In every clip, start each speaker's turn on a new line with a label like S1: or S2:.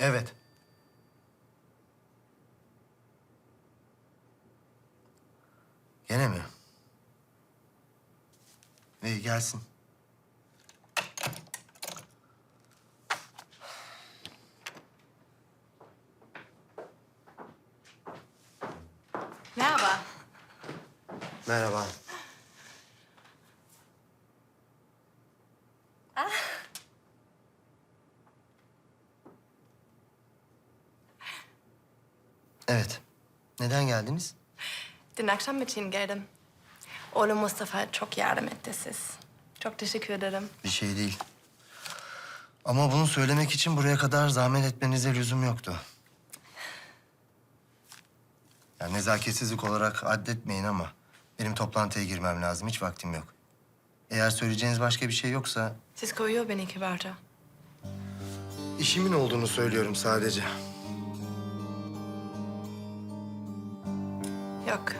S1: Evet. Gene mi? İyi gelsin.
S2: Merhaba.
S1: Merhaba. Evet. Neden geldiniz?
S2: Dün akşam için geldim. Oğlum Mustafa çok yardım etti siz. Çok teşekkür ederim.
S1: Bir şey değil. Ama bunu söylemek için buraya kadar zahmet etmenize lüzum yoktu. Yani nezaketsizlik olarak addetmeyin ama benim toplantıya girmem lazım. Hiç vaktim yok. Eğer söyleyeceğiniz başka bir şey yoksa
S2: Siz koyuyor beni kibarca.
S1: işimin olduğunu söylüyorum sadece.
S2: Yok.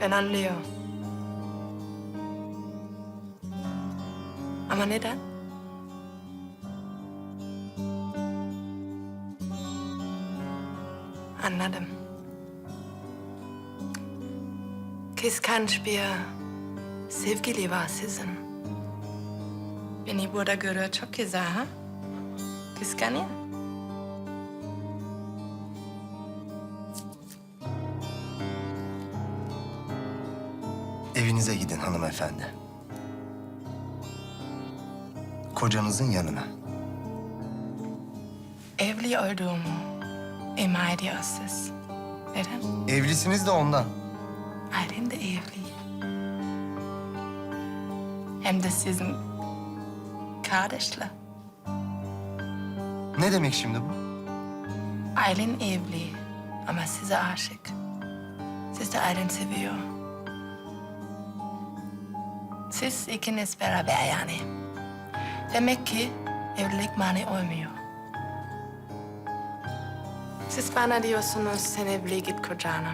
S2: Ben anlıyor. Ama neden? Anladım. Kıskanç bir sevgili var sizin. Beni burada görüyor çok güzel ha? Kıskanıyor.
S1: Evinize gidin hanımefendi. Kocanızın yanına.
S2: Evli olduğumu ima ediyorsunuz. Neden?
S1: Evlisiniz de ondan.
S2: Ailem de evli. Hem de sizin kardeşle.
S1: Ne demek şimdi bu?
S2: Ailen evli ama size aşık. Siz de ailen seviyor. Siz ikiniz beraber yani. Demek ki evlilik mani olmuyor. Siz bana diyorsunuz sen evli git kocana.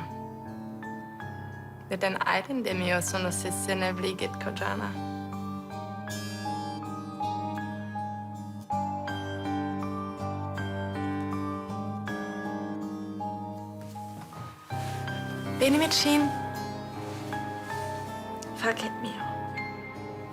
S2: Neden ailen demiyorsunuz siz sen evli git kocana? Benim için fark etmiyor.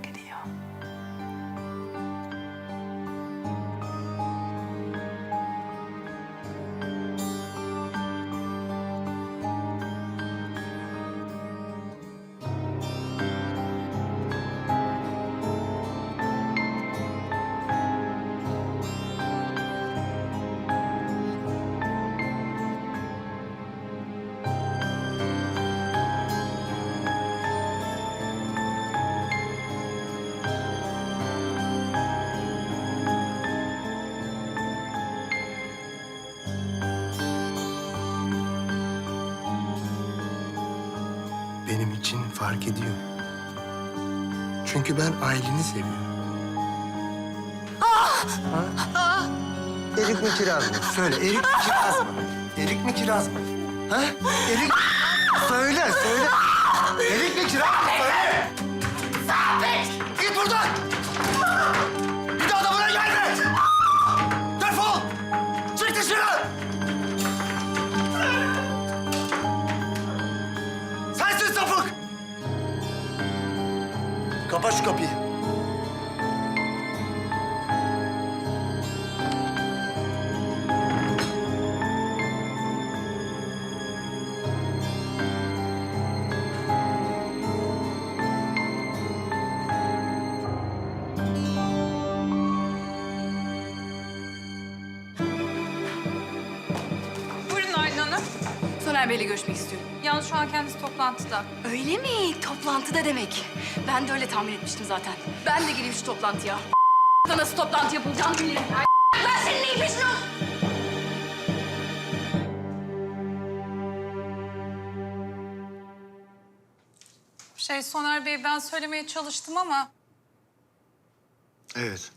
S2: niye fark
S1: Benim için fark ediyor. Çünkü ben aileni seviyorum. Ha? Erik mi kiraz mı? Söyle, erik mi kiraz mı? Erik mi kiraz mı? Ha? Erik Söyle, söyle. Erik mi kiraz mı? Söyle. Sabit! Git buradan! Kapa şu kapıyı.
S3: Soner Bey'le görüşmek istiyorum.
S4: Yalnız şu an kendisi toplantıda.
S3: Öyle mi? Toplantıda demek. Ben de öyle tahmin etmiştim zaten. Ben de gireyim şu toplantıya. Nasıl toplantı yapılacağını bilirim. Ben Senin neyin peşinde ol?
S4: Şey Soner Bey ben söylemeye çalıştım ama
S1: Evet.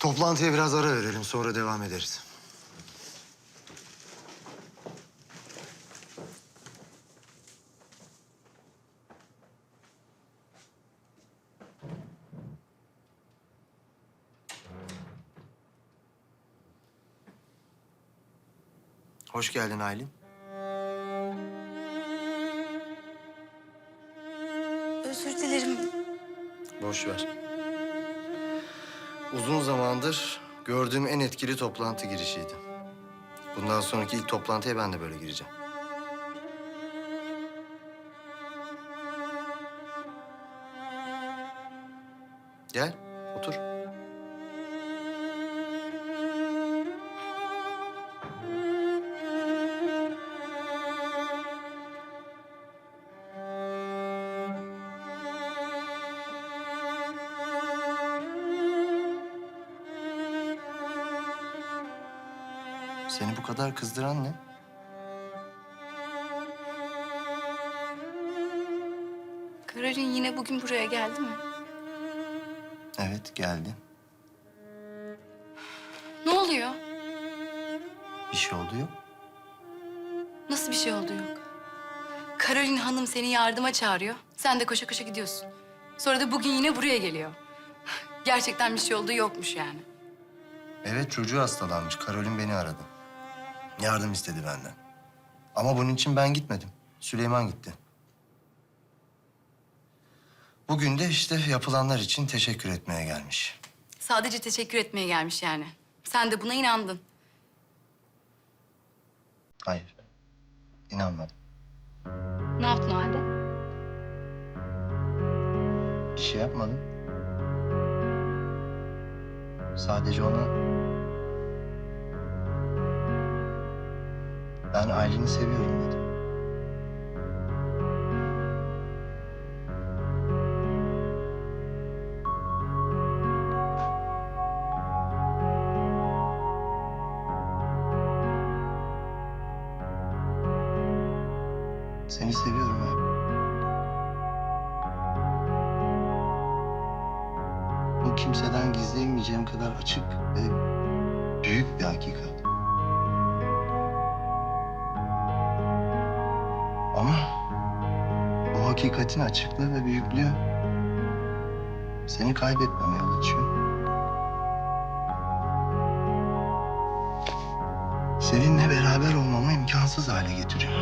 S1: Toplantıya biraz ara verelim sonra devam ederiz. Hoş geldin Aylin.
S3: Özür dilerim.
S1: Boş ver. Uzun zamandır gördüğüm en etkili toplantı girişiydi. Bundan sonraki ilk toplantıya ben de böyle gireceğim. Gel, Seni bu kadar kızdıran ne?
S3: Karolin yine bugün buraya geldi mi?
S1: Evet, geldi.
S3: Ne oluyor?
S1: Bir şey oldu yok.
S3: Nasıl bir şey oldu yok? Karolin Hanım seni yardıma çağırıyor. Sen de koşa koşa gidiyorsun. Sonra da bugün yine buraya geliyor. Gerçekten bir şey olduğu yokmuş yani.
S1: Evet çocuğu hastalanmış. Karolin beni aradı. Yardım istedi benden. Ama bunun için ben gitmedim. Süleyman gitti. Bugün de işte yapılanlar için teşekkür etmeye gelmiş.
S3: Sadece teşekkür etmeye gelmiş yani. Sen de buna inandın.
S1: Hayır. İnanmadım.
S3: Ne yaptın o halde?
S1: Bir şey yapmadım. Sadece ona... Ben Aylin'i seviyorum dedim. Seni seviyorum ben. Bu kimseden gizleyemeyeceğim kadar açık ve büyük bir hakikat. Ama bu hakikatin açıklığı ve büyüklüğü seni kaybetmeme yol açıyor. Seninle beraber olmamı imkansız hale getiriyor.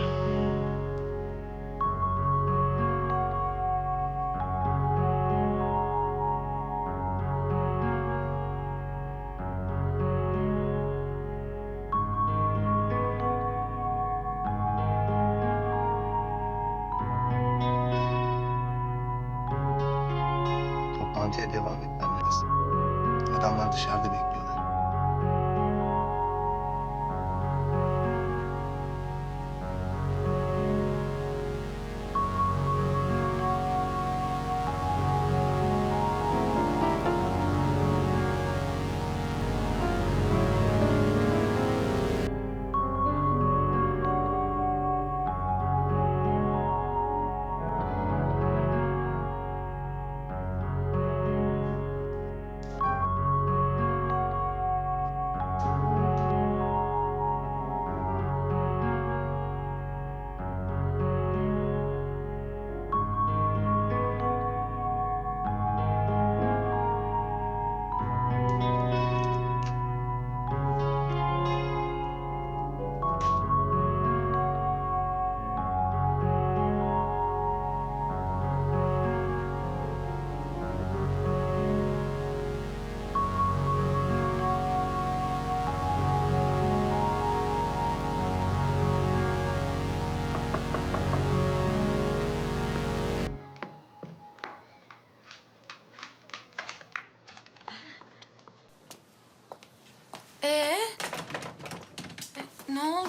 S1: Bekliyorlar.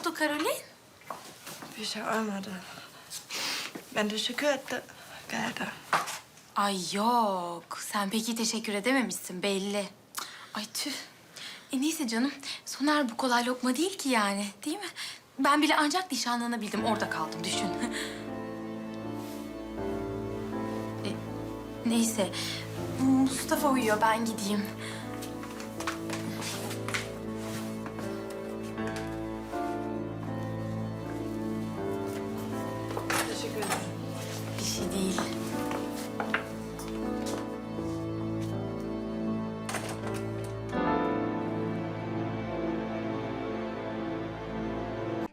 S4: Oldu Karolin?
S2: Bir şey olmadı. Ben teşekkür ettim. Geldi.
S5: Ay yok. Sen peki teşekkür edememişsin belli.
S4: Ay tüh.
S5: E neyse canım. Soner bu kolay lokma değil ki yani. Değil mi? Ben bile ancak nişanlanabildim. Orada kaldım düşün. E, neyse. Mustafa uyuyor. Ben gideyim.